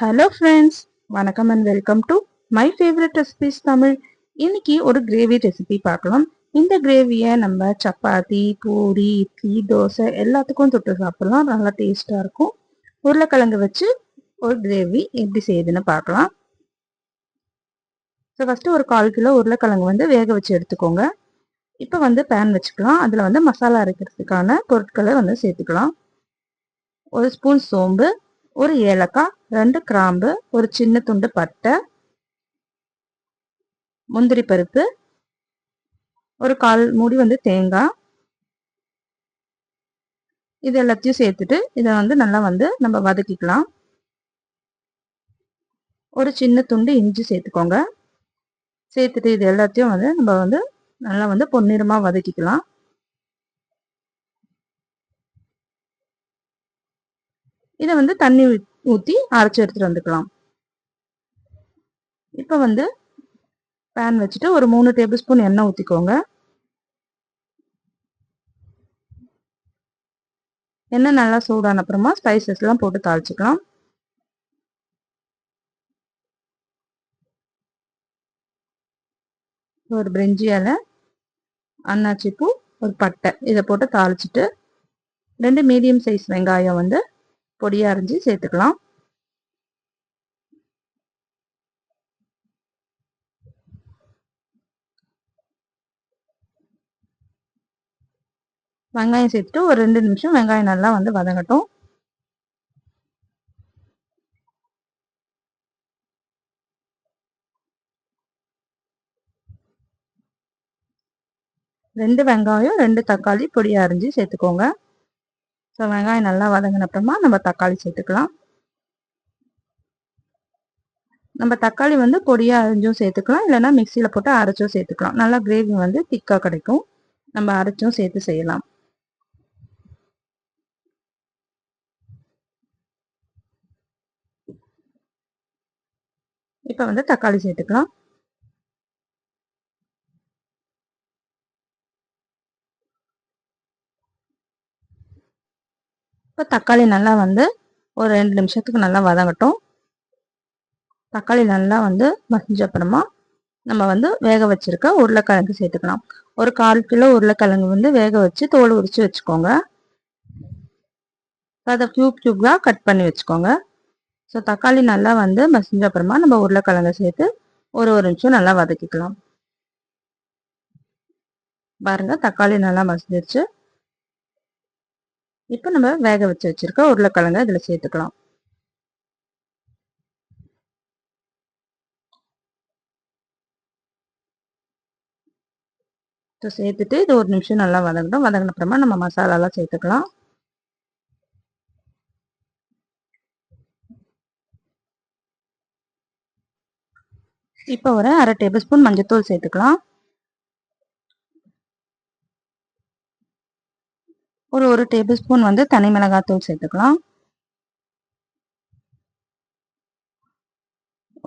Hello friends வணக்கம் and welcome to my favourite recipes Tamil. இன்னைக்கு ஒரு கிரேவி ரெசிபி பார்க்கலாம். இந்த கிரேவியை நம்ம சப்பாத்தி பூரி இட்லி தோசை எல்லாத்துக்கும் தொட்டு சாப்பிடலாம். நல்லா டேஸ்டாக இருக்கும். உருளைக்கிழங்கு வச்சு ஒரு கிரேவி எப்படி செய்யுதுன்னு பார்க்கலாம். ஸோ ஃபஸ்ட்டு ஒரு கால் கிலோ உருளைக்கிழங்கு வந்து வேக வச்சு எடுத்துக்கோங்க. இப்போ வந்து பேன் வச்சுக்கலாம். அதில் வந்து மசாலா அரைக்கிறதுக்கான பொருட்களை வந்து சேர்த்துக்கலாம். ஒரு ஸ்பூன் சோம்பு ஒரு ஏலக்காய் ரெண்டு கிராம்பு ஒரு சின்ன துண்டு பட்டை முந்திரி பருப்பு ஒரு கால் மூடி வந்து தேங்காய். இது எல்லாத்தையும் சேர்த்துட்டு இதை வந்து நல்லா வந்து நம்ம வதக்கிக்கலாம். ஒரு சின்ன துண்டு இஞ்சி சேர்த்துக்கோங்க. சேர்த்துட்டு இது எல்லாத்தையும் வந்து நம்ம வந்து நல்லா வந்து பொன்னிறமாக வதக்கிக்கலாம். இதை வந்து தண்ணி ஊற்றி அரைச்சி எடுத்துகிட்டு வந்துக்கலாம். இப்போ வந்து பேன் வச்சுட்டு ஒரு மூணு டேபிள் ஸ்பூன் எண்ணெய் ஊற்றிக்கோங்க எண்ணெய் நல்லா சூடான அப்புறமா ஸ்பைசஸ்லாம் போட்டு தாளிச்சுக்கலாம். ஒரு பிரிஞ்சி இலை அன்னாச்சி பூ ஒரு பட்டை இதை போட்டு தாளிச்சிட்டு ரெண்டு மீடியம் சைஸ் வெங்காயம் வந்து பொடியாக அரிஞ்சு சேர்த்துக்கலாம். வெங்காயம் சேர்த்துட்டு ஒரு ரெண்டு நிமிஷம் வெங்காயம் நல்லா வந்து வதங்கட்டும். ரெண்டு வெங்காயம் ரெண்டு தக்காளி பொடியாக அரிஞ்சு சேர்த்துக்கோங்க. ஸோ வெங்காயம் நல்லா வதங்கினப்புறமா நம்ம தக்காளி சேர்த்துக்கலாம். நம்ம தக்காளி வந்து பொடியாக அரைஞ்சும் சேர்த்துக்கலாம். இல்லைன்னா மிக்சியில் போட்டு அரைச்சும் சேர்த்துக்கலாம். நல்லா கிரேவி வந்து திக்காக கிடைக்கும். நம்ம அரைச்சும் சேர்த்து செய்யலாம். இப்போ வந்து தக்காளி சேர்த்துக்கலாம். இப்போ தக்காளி நல்லா வந்து ஒரு ரெண்டு நிமிஷத்துக்கு நல்லா வதங்கட்டும். தக்காளி நல்லா வந்து மசிஞ்ச அப்புறமா நம்ம வந்து வேக வச்சிருக்க உருளைக்கிழங்கு சேர்த்துக்கலாம். ஒரு கால் கிலோ உருளைக்கிழங்கு வந்து வேக வச்சு தோல் உரிச்சு வச்சுக்கோங்க. அதை க்யூப் க்யூப்லாம் கட் பண்ணி வச்சுக்கோங்க. ஸோ தக்காளி நல்லா வந்து மசிஞ்ச அப்புறமா நம்ம உருளைக்கிழங்கு சேர்த்து ஒரு ஒரு நிமிஷம் நல்லா வதக்கிக்கலாம். பாருங்க தக்காளி நல்லா மசிஞ்சிருச்சு. இப்போ நம்ம வேக வச்சு வச்சிருக்க உருளைக்கிழங்க இதில் சேர்த்துக்கலாம். ஸோ சேர்த்துட்டு இது ஒரு நிமிஷம் நல்லா வதங்கட்டும். வதங்கின அப்புறமா நம்ம மசாலாலாம் சேர்த்துக்கலாம். இப்போ ஒரு அரை டேபிள் ஸ்பூன் மஞ்சத்தூள் சேர்த்துக்கலாம். ஒரு ஒரு டேபிள் ஸ்பூன் வந்து தனி மிளகாத்தூள் சேர்த்துக்கலாம்.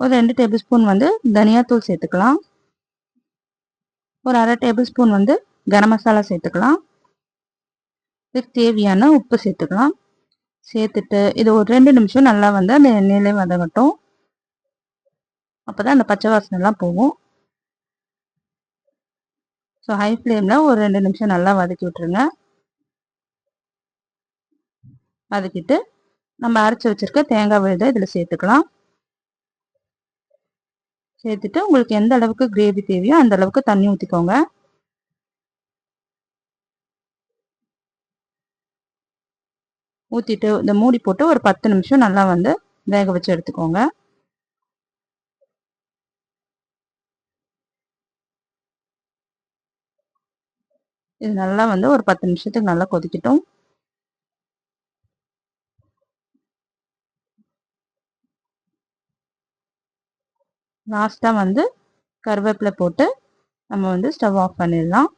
ஒரு ரெண்டு டேபிள் ஸ்பூன் வந்து தனியாத்தூள் சேர்த்துக்கலாம். ஒரு அரை டேபிள் ஸ்பூன் வந்து கரம் மசாலா சேர்த்துக்கலாம். இதுக்கு தேவையான உப்பு சேர்த்துக்கலாம். சேர்த்துட்டு இது ஒரு ரெண்டு நிமிஷம் நல்லா வந்து அந்த எண்ணெயிலே வதங்கட்டும். அப்போதான் அந்த பச்சை வாசனைலாம் போகும். ஸோ ஹை ஃப்ளேமில் ஒரு ரெண்டு நிமிஷம் நல்லா வதக்கி விட்டுருங்க. வதக்கிட்டு நம்ம அரைச்சி வச்சிருக்க தேங்காய் விழுதை இதில் சேர்த்துக்கலாம். சேர்த்துட்டு உங்களுக்கு எந்த அளவுக்கு கிரேவி தேவையோ அந்த அளவுக்கு தண்ணி ஊற்றிக்கோங்க ஊற்றிட்டு இந்த மூடி போட்டு ஒரு பத்து நிமிஷம் நல்லா வந்து வேக வச்சு எடுத்துக்கோங்க. இது நல்லா வந்து ஒரு பத்து நிமிஷத்துக்கு நல்லா கொதிக்கட்டும். லாஸ்ட்டாக வந்து கருவேப்பிலை போட்டு நம்ம வந்து ஸ்டவ் ஆஃப் பண்ணிடலாம்.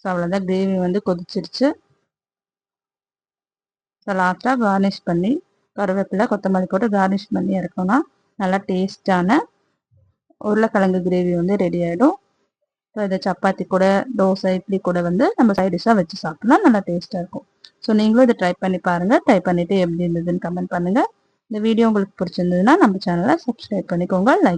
ஸோ அவ்வளோதான் கிரேவி வந்து கொதிச்சிருச்சு. ஸோ லாஸ்ட்டாக கார்னிஷ் பண்ணி கருவேப்பிலை கொத்தமல்லி போட்டு கார்னிஷ் பண்ணி இறக்கோன்னா நல்லா டேஸ்டான உருளைக்கிழங்கு கிரேவி வந்து ரெடி ஆகிடும் ஸோ இதை சப்பாத்தி கூட தோசை இட்லி கூட வந்து நம்ம சைட் டிஷ்ஷாக வச்சு சாப்பிட்டோம்னா நல்லா டேஸ்ட்டாக இருக்கும். ஸோ நீங்களும் இதை ட்ரை பண்ணி பாருங்கள் ட்ரை பண்ணிவிட்டு எப்படி இருந்ததுன்னு கமெண்ட் பண்ணுங்கள் இந்த வீடியோ உங்களுக்கு பிடிச்சிருந்ததுன்னா நம்ம சேனலை சப்ஸ்கிரைப் பண்ணிக்கோங்க. லைக்